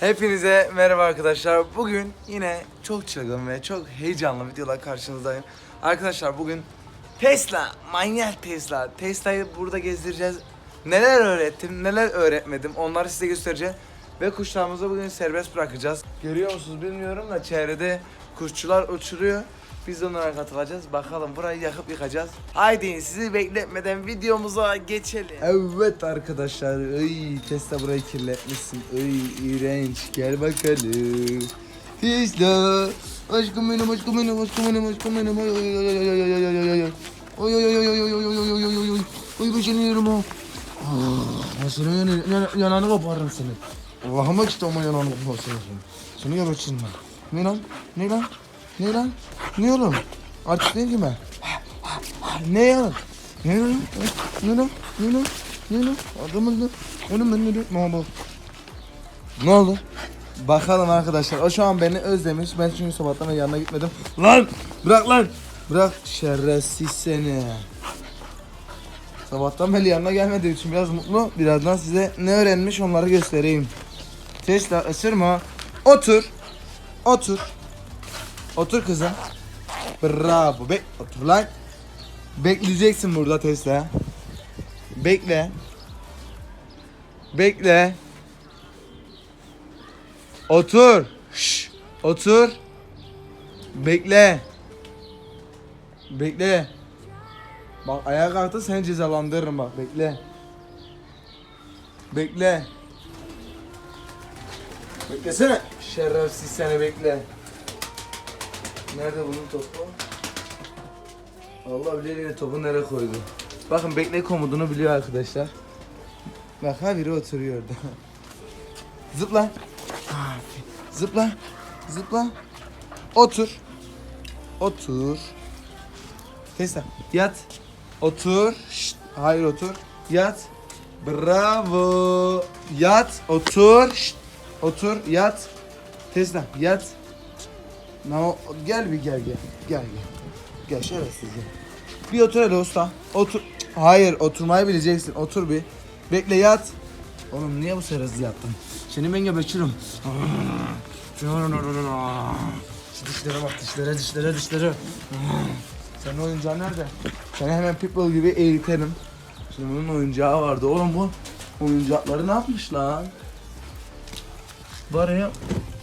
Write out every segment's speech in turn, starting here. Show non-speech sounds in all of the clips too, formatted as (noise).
Hepinize merhaba arkadaşlar. Bugün yine çok çılgın ve çok heyecanlı videolar karşınızdayım. Arkadaşlar bugün Tesla, manyak Tesla. Tesla'yı burada gezdireceğiz. Neler öğrettim, neler öğretmedim onları size göstereceğim. Ve kuşlarımızı bugün serbest bırakacağız. Görüyor musunuz bilmiyorum da çevrede kuşçular uçuruyor. Biz onlara katılacağız. Bakalım burayı yakıp yıkacağız. Haydi sizi bekletmeden videomuza geçelim. Evet arkadaşlar. Ay Tesla burayı kirletmişsin. Ay iğrenç. Gel bakalım. Tesla. Aşkım benim, aşkım benim, aşkım benim, aşkım benim. Ay ay ay ay ay ay ay ay ay ay. Ay ay ay ay ay ay ay ay ay ay. Ay ben seni yerim ha. Ah, senin yan, yan, yanağını koparırım seni. Allah'ıma işte ama yanağını koparırım seni. Seni gebertirim ben. Ne lan? Ne lan? Ne lan? Ne oğlum? Artık değil ki ben. Ne ya? Ne lan? Ne lan? Ne lan? Ne lan? Adam öldü. Oğlum ben ne diyorum? Ne oldu? Ne oldu? Bakalım arkadaşlar. O şu an beni özlemiş. Ben çünkü sabahtan beri yanına gitmedim. Lan! Bırak lan! Bırak şerefsiz seni. Sabahtan beri yanına gelmediği için biraz mutlu. Birazdan size ne öğrenmiş onları göstereyim. Tesla ısırma. Otur. Otur. Otur kızım. Bravo. Bek otur lan. Bekleyeceksin burada Tesla. Bekle. Bekle. Otur. Şş. Otur. Bekle. Bekle. Bak ayağa kalktı seni cezalandırırım bak bekle. Bekle. Beklesene. Şerefsiz seni bekle. Nerede bunun topu? Allah bilir yine topu nereye koydu. Bakın bekle komutunu biliyor arkadaşlar. Bak ha biri oturuyor orada. (laughs) Zıpla. Zıpla. Zıpla. Otur. Otur. Tesla yat. Otur. Şşt. Hayır otur. Yat. Bravo. Yat. Otur. Şşt. Otur. Yat. Tesla yat. No, gel bir gel gel. Gel gel. Gel şerefsiz gel. Bir otur hele usta. Otur. Hayır oturmayı bileceksin. Otur bir. Bekle yat. Oğlum niye bu serezli yattın? Seni ben gebertirim. Şu dişlere bak dişlere dişlere dişlere. Senin oyuncağın nerede? Seni hemen pitbull gibi eğitelim. Şimdi bunun oyuncağı vardı. Oğlum bu oyuncakları ne yapmış lan? Ya.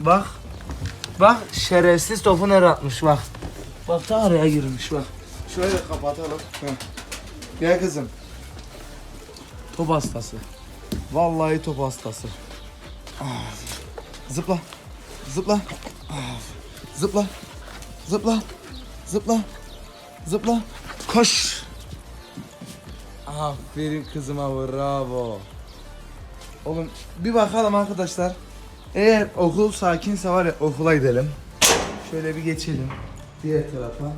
Bak. Bak şerefsiz topu nereye atmış bak. Bak ta araya girmiş bak. Şöyle kapatalım. Heh. Gel kızım. Top hastası. Vallahi top hastası. Ah. Zıpla. Zıpla. Ah. Zıpla. Zıpla. Zıpla. Zıpla. Koş. Aferin kızıma bravo. Oğlum bir bakalım arkadaşlar. Eğer okul sakinse var ya okula gidelim. Şöyle bir geçelim diğer tarafa.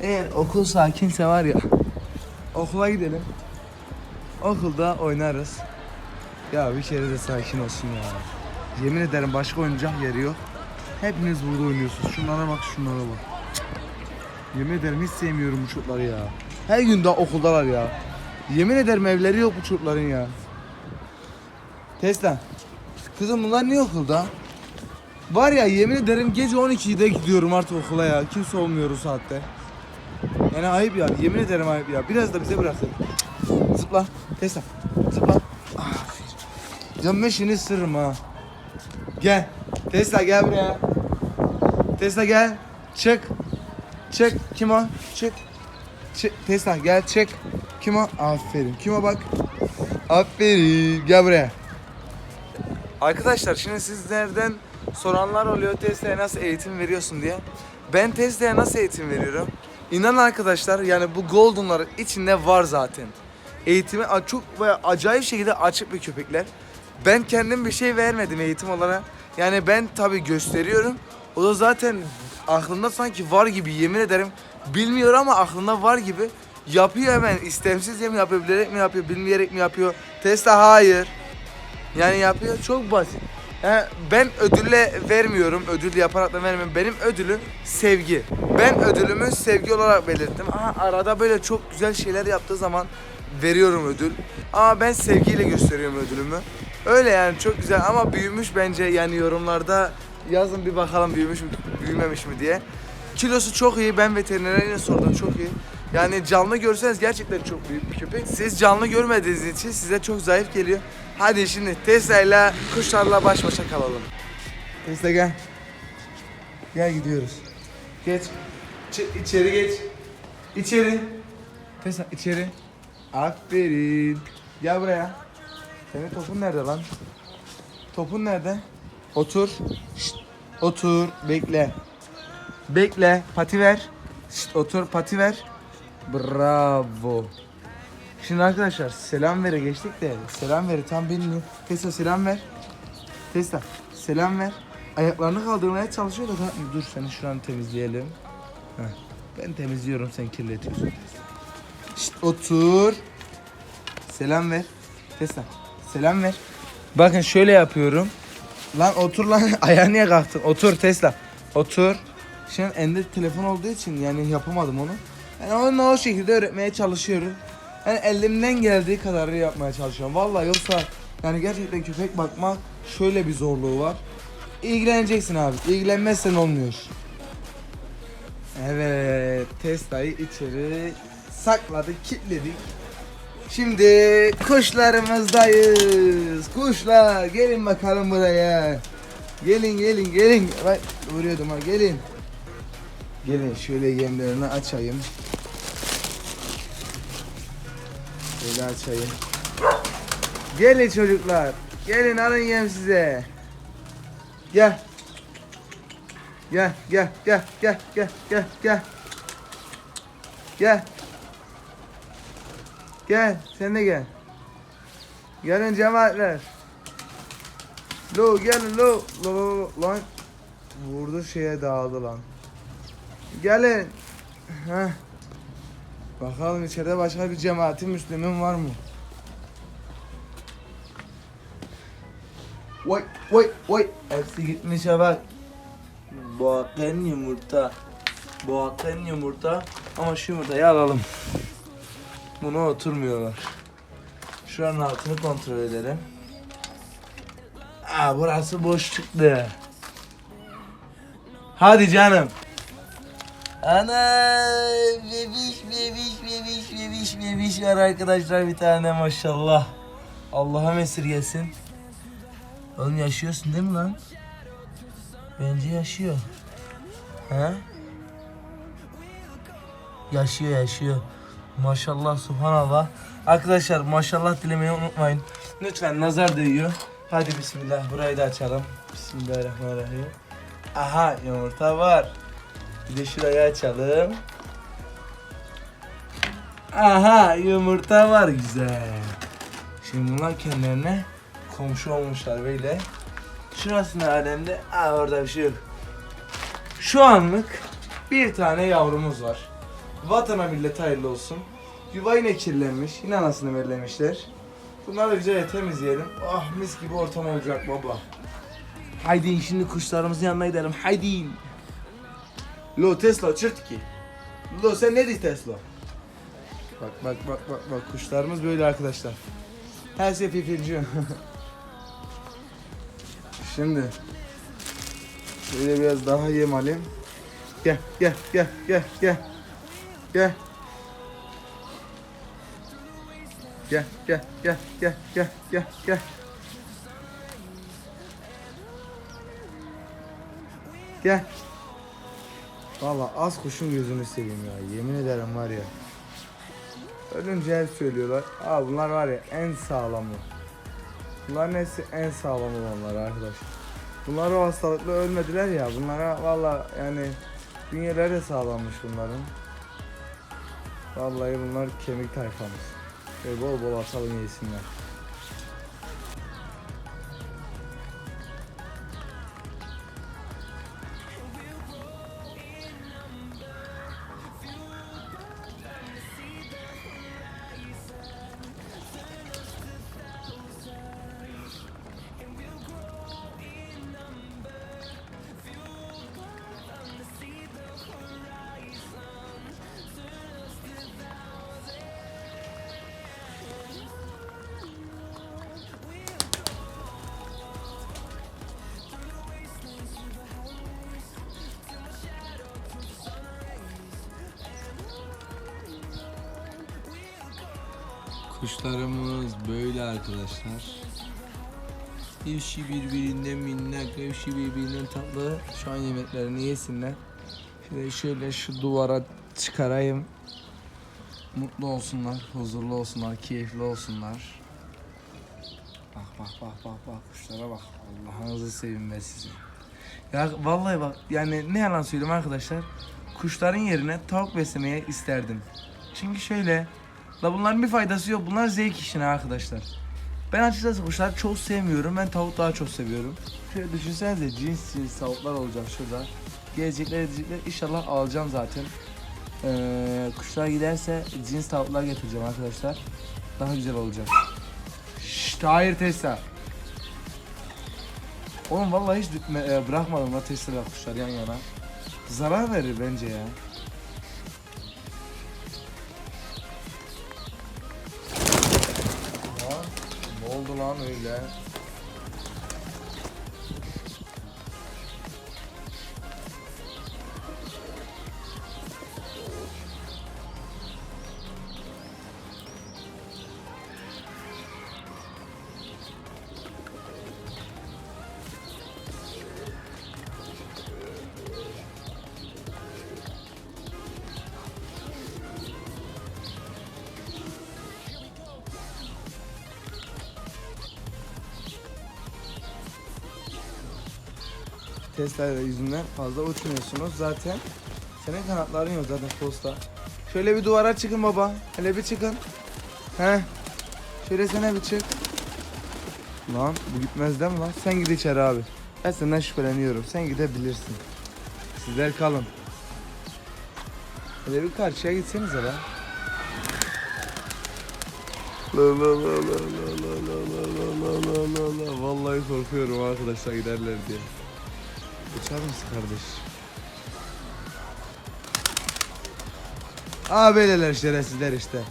Eğer okul sakinse var ya okula gidelim. Okulda oynarız. Ya bir kere de sakin olsun ya. Yemin ederim başka oyuncak yeri yok. Hepiniz burada oynuyorsunuz. Şunlara bak şunlara bak. Yemin ederim hiç sevmiyorum bu çocukları ya. Her gün daha okuldalar ya. Yemin ederim evleri yok bu çocukların ya. Tesla. Kızım bunlar niye okulda? Var ya yemin ederim gece 12'de gidiyorum artık okula ya. Kimse olmuyor o saatte. Yani ayıp ya. Yemin ederim ayıp ya. Biraz da bize bırakın. Zıpla. Tesla. Zıpla. Aferin. Canım ben şimdi ısırırım ha. Gel. Tesla gel buraya. Tesla gel. Çık. Çık. Kim o? Çık. Çık. Tesla gel çık. Kim o? Aferin. Kim o bak. Aferin. Gel buraya. Arkadaşlar şimdi sizlerden soranlar oluyor Tesla'ya nasıl eğitim veriyorsun diye. Ben Tesla'ya nasıl eğitim veriyorum? İnan arkadaşlar yani bu Golden'ların içinde var zaten. Eğitimi çok ve acayip şekilde açık bir köpekler. Ben kendim bir şey vermedim eğitim olarak. Yani ben tabi gösteriyorum. O da zaten aklında sanki var gibi yemin ederim. Bilmiyor ama aklında var gibi. Yapıyor hemen istemsizce mi yapıyor, bilerek mi yapıyor, bilmeyerek mi yapıyor. Tesla hayır. Yani yapıyor çok basit. Yani ben ödülle vermiyorum, ödül yaparak da vermiyorum. Benim ödülüm sevgi. Ben ödülümü sevgi olarak belirttim. Aha, arada böyle çok güzel şeyler yaptığı zaman veriyorum ödül. Ama ben sevgiyle gösteriyorum ödülümü. Öyle yani çok güzel ama büyümüş bence yani yorumlarda yazın bir bakalım büyümüş mü büyümemiş mi diye. Kilosu çok iyi ben veterinere sordum çok iyi. Yani canlı görseniz gerçekten çok büyük bir köpek. Siz canlı görmediğiniz için size çok zayıf geliyor. Hadi şimdi Tesla ile kuşlarla baş başa kalalım. Tesla gel. Gel gidiyoruz. Geç. Ç- içeri geç. İçeri. Tesla içeri. Aferin. Gel buraya. Senin topun nerede lan? Topun nerede? Otur. Şşt. Otur. Bekle. Bekle. Pati ver. Şşt. Otur. Pati ver. Bravo. Şimdi arkadaşlar selam vere geçtik de selam veri tam bilmiyor. Tesla selam ver. Tesla selam ver. Ayaklarını kaldırmaya çalışıyor da. Dur seni şuranı temizleyelim. Heh. Ben temizliyorum sen kirletiyorsun. Şşt otur. Selam ver. Tesla selam ver. Bakın şöyle yapıyorum. Lan otur lan (laughs) ayağa niye kalktın? Otur Tesla. Otur. Şimdi elde telefon olduğu için yani yapamadım onu. Yani onu o şekilde öğretmeye çalışıyorum. Yani elimden geldiği kadarı yapmaya çalışıyorum. Vallahi yoksa yani gerçekten köpek bakmak şöyle bir zorluğu var. İlgileneceksin abi. İlgilenmezsen olmuyor. Evet, Tesla'yı içeri sakladık, kilitledik. Şimdi kuşlarımızdayız. Kuşlar gelin bakalım buraya. Gelin gelin gelin. Bak vuruyordum ha gelin. Gelin şöyle yemlerini açayım. Şöyle açayım. Gelin çocuklar. Gelin alın yem size. Gel. Gel gel gel gel gel gel gel. Gel. Gel sen de gel. Gelin cemaatler. Lo gelin lo. Lo lo lo lan. Vurdu şeye dağıldı lan. Gelin. Heh. Bakalım içeride başka bir cemaatin Müslüman var mı? Vay vay vay. Hepsi gitmiş ha bak. Boğakan yumurta. Boğakan yumurta. Ama şu yumurtayı alalım. Buna oturmuyorlar. Şuranın altını kontrol edelim. Aa burası boş çıktı. Hadi canım. Ana bebiş bebiş bebiş bebiş bebiş var arkadaşlar bir tane maşallah. Allah'a esirgesin. Oğlum yaşıyorsun değil mi lan? Bence yaşıyor. He? Yaşıyor yaşıyor. Maşallah subhanallah. Arkadaşlar maşallah dilemeyi unutmayın. Lütfen nazar değiyor. Hadi bismillah burayı da açalım. Bismillahirrahmanirrahim. Aha yumurta var. Bir de şurayı açalım. Aha yumurta var güzel. Şimdi bunlar kendilerine komşu olmuşlar böyle. Şurasında alemde aa orada bir şey yok. Şu anlık bir tane yavrumuz var. Vatana millet hayırlı olsun. Yuva yine kirlenmiş. Yine anasını bellemişler. Bunları güzel temizleyelim. Ah mis gibi ortam olacak baba. Haydi şimdi kuşlarımızın yanına gidelim. Haydi. Lo Tesla çırt ki. Lo sen ne diyorsun Tesla? Bak bak bak bak bak kuşlarımız böyle arkadaşlar. Her şey pipirci. (laughs) Şimdi şöyle biraz daha yem alayım. Gel gel gel gel gel. Gel. Gel gel gel gel gel gel gel. Gel. Valla az kuşun gözünü seveyim ya. Yemin ederim var ya. Ölünce hep söylüyorlar. Aa bunlar var ya en sağlamı. Bunların hepsi en sağlam olanlar arkadaş. Bunlar o hastalıkla ölmediler ya. Bunlara valla yani bünyeleri de sağlammış bunların. Vallahi bunlar kemik tayfamız. Ve bol bol atalım yesinler. Kuşlarımız böyle arkadaşlar. Hepsi birbirinden minnak, hepsi birbirinden tatlı. Şu an yemeklerini yesinler. Şimdi şöyle şu duvara çıkarayım. Mutlu olsunlar, huzurlu olsunlar, keyifli olsunlar. Bak bak bak bak bak kuşlara bak. Allah'ınızı seveyim ben sizi. Ya vallahi bak yani ne yalan söyleyeyim arkadaşlar. Kuşların yerine tavuk beslemeye isterdim. Çünkü şöyle La bunların bir faydası yok. Bunlar zevk işine arkadaşlar. Ben açıkçası kuşları çok sevmiyorum. Ben tavuk daha çok seviyorum. Şöyle düşünsenize cins cins tavuklar olacak şurada. Gelecekler edecekler. İnşallah alacağım zaten. Ee, kuşlar giderse cins tavuklar getireceğim arkadaşlar. Daha güzel olacak. Şşt hayır Tesla. Oğlum vallahi hiç e, bırakmadım la Tesla kuşlar yan yana. Zarar verir bence ya. Oldu lan öyle? Tesla yüzünden fazla uçmuyorsunuz zaten. Senin kanatların yok zaten posta. Şöyle bir duvara çıkın baba. Hele bir çıkın. He. Şöyle sana bir çık. Lan bu gitmez değil mi lan? Sen git içeri abi. Ben senden şüpheleniyorum. Sen gidebilirsin. Sizler kalın. Hele bir karşıya gitsenize lan. La la la la la la la la la la la la Vallahi korkuyorum arkadaşlar giderler diye. Uçar mısın kardeş? Aa böyleler şerefsizler işte.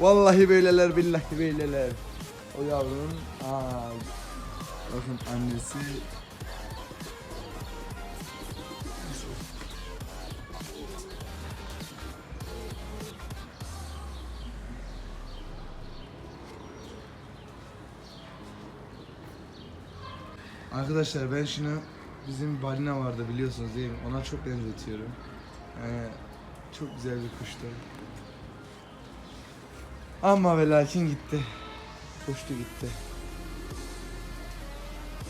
Vallahi böyleler billahi böyleler. O yavrunun aa bakın annesi Arkadaşlar ben şunu bizim balina vardı biliyorsunuz değil mi? Ona çok benzetiyorum. Yani çok güzel bir kuştu. Ama ve lakin gitti. Kuştu gitti.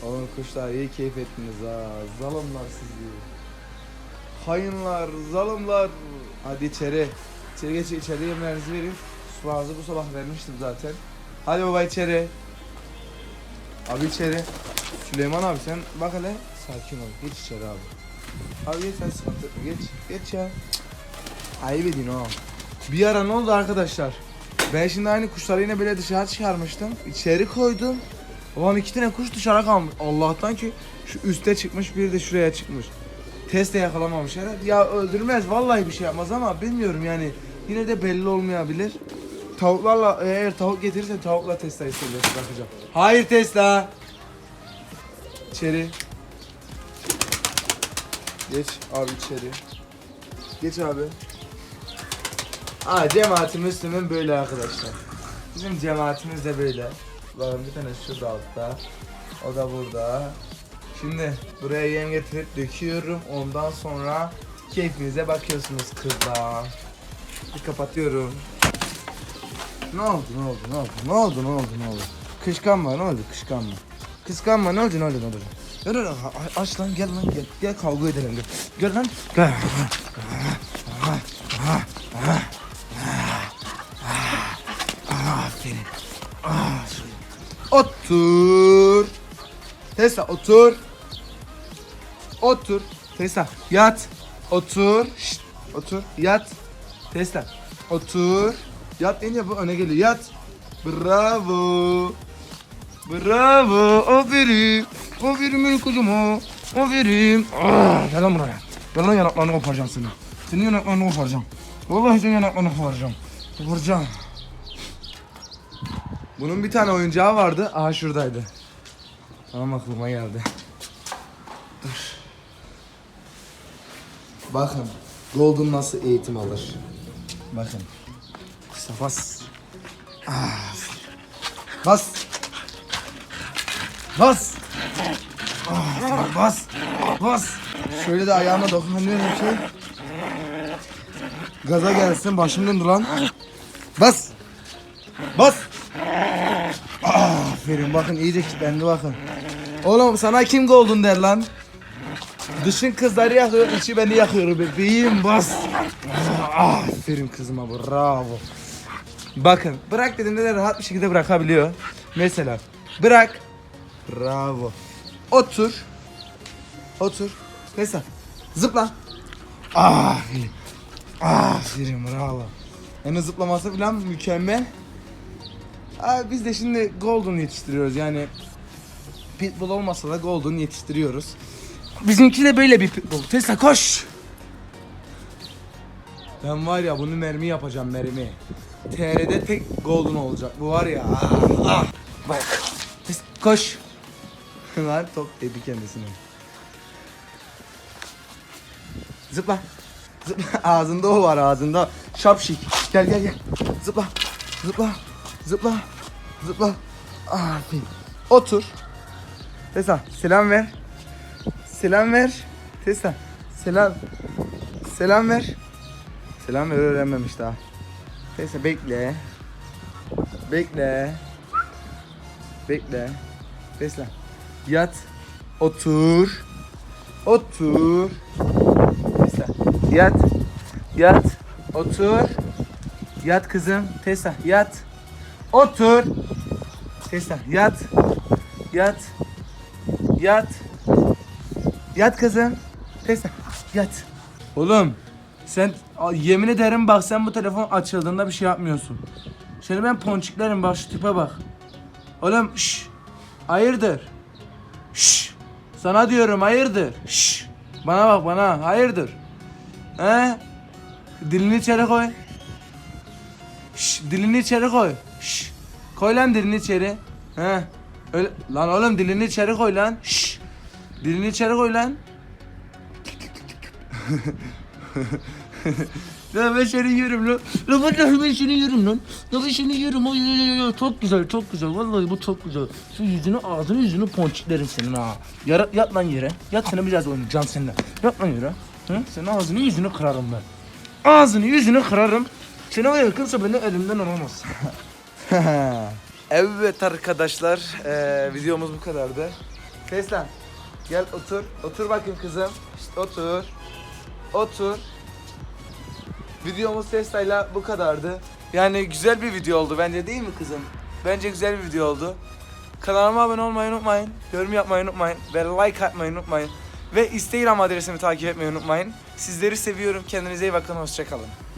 Oğlum kuşlar iyi keyif ettiniz ha. Zalimler sizi. Hayınlar, zalimler. Hadi içeri. İçeri geç, içeri yemeğinizi verin. Sularınızı bu sabah vermiştim zaten. Hadi baba içeri. Abi içeri. Süleyman abi sen bak hele sakin ol. Geç içeri abi. Abi geç sen sıkıntı. Geç. Geç ya. Ayıp edin o. Bir ara ne oldu arkadaşlar? Ben şimdi aynı kuşları yine böyle dışarı çıkarmıştım. İçeri koydum. Ulan iki tane kuş dışarı kalmış. Allah'tan ki şu üste çıkmış bir de şuraya çıkmış. Teste yakalamamış herhalde. Ya öldürmez vallahi bir şey yapmaz ama bilmiyorum yani. Yine de belli olmayabilir. Tavuklarla eğer tavuk getirirse tavukla Tesla'yı serbest bırakacağım. Hayır Tesla. İçeri. Geç abi içeri. Geç abi. Aa cemaatim Müslüm'ün böyle arkadaşlar. Bizim cemaatimiz de böyle. Bakın bir tane şurada altta. O da burada. Şimdi buraya yem getirip döküyorum. Ondan sonra keyfinize bakıyorsunuz kızlar. Bir kapatıyorum. Ne oldu ne oldu ne oldu ne oldu ne oldu ne oldu? Kışkanma ne oldu kışkanma. Kıskanma ne oldu ne oldu ne oldu? Gel lan aç lan gel lan gel. Gel kavga edelim gel. Gel lan. Gel. Aferin. Otur. Tessa otur. Otur. Tessa yat. Otur. Şşt, otur. Yat. Tessa otur. Yat deyince bu öne geliyor. Yat. Bravo. Bravo. Aferin. Aferin benim kızıma. Aferin. Ah, gel lan buraya. Gel lan yanaklarını koparacağım seni. Senin yanaklarını koparacağım. Vallahi senin yanaklarını koparacağım. Koparacağım. Bunun bir tane oyuncağı vardı. Aha şuradaydı. Tamam aklıma geldi. Dur. Bakın. Golden nasıl eğitim alır. Bakın. Safas. Ah. Bas. Bas. Ah, bas. Bas. Şöyle de ayağına dokunamıyorum bir şey. Gaza gelsin başım döndü lan. Bas. Bas. Aferin bakın iyice kilitlendi bakın. Oğlum sana kim golden der lan? Dışın kızları yakıyor, içi beni yakıyor bebeğim bas. Aferin kızıma bravo. Bakın bırak dediğimde de rahat bir şekilde bırakabiliyor. Mesela bırak. Bravo. Otur. Otur. Mesela zıpla. Aferin. Aferin bravo. Yani zıplaması falan mükemmel. Abi biz de şimdi Golden yetiştiriyoruz yani Pitbull olmasa da Golden yetiştiriyoruz. Bizimki de böyle bir Pitbull. Tesla koş. Ben var ya bunu mermi yapacağım mermi. TR'de tek Golden olacak. Bu var ya. Ah, ah. Bak. Tesla koş. Lan top dedi kendisine. Zıpla. Zıpla. (laughs) Ağzında o var ağzında. Şapşik. Gel gel gel. Zıpla. Zıpla. Zıpla. Zıpla. Aferin. Otur. Tesa selam ver. Selam ver. Tesa selam. Selam ver. Selam ver öğrenmemiş daha. Tesa bekle. Bekle. Bekle. Tesa yat. Otur. Otur. Tesa yat. Yat. Otur. Yat kızım. Tesa yat. Otur. Tesa yat. Yat. Yat. Yat kızım. Tesa yat. Oğlum sen yemin ederim bak sen bu telefon açıldığında bir şey yapmıyorsun. Şimdi ben ponçiklerim bak şu tipe bak. Oğlum şş. Hayırdır? Sana diyorum hayırdır? Şş. Bana bak bana hayırdır? He? Dilini içeri koy. Şş, dilini içeri koy. Şş. Koy lan dilini içeri. He. Öyle lan oğlum dilini içeri koy lan. Şş. Dilini içeri koy lan. (laughs) Ya ben seni yerim lan. La vallahi ben seni yerim lan. Ya ben seni yerim. Oy, oy, oy, oy. Çok güzel, çok güzel. Vallahi bu çok güzel. Şu yüzünü, ağzını, yüzünü ponçiklerim senin ha. Yara, yat lan yere. Yat seni biraz oynayacağım seninle. Yat lan yere. Hı? Senin ağzını, yüzünü kırarım ben. Ağzını, yüzünü kırarım. Seni var ya kimse beni elimden alamaz. (laughs) evet arkadaşlar, eee, videomuz bu kadardı. Tesla, gel otur. Otur bakayım kızım. İşte otur. Otur. Videomuz Tesla'yla bu kadardı. Yani güzel bir video oldu bence değil mi kızım? Bence güzel bir video oldu. Kanalıma abone olmayı unutmayın. Yorum yapmayı unutmayın. Ve like atmayı unutmayın. Ve Instagram adresimi takip etmeyi unutmayın. Sizleri seviyorum. Kendinize iyi bakın. Hoşçakalın.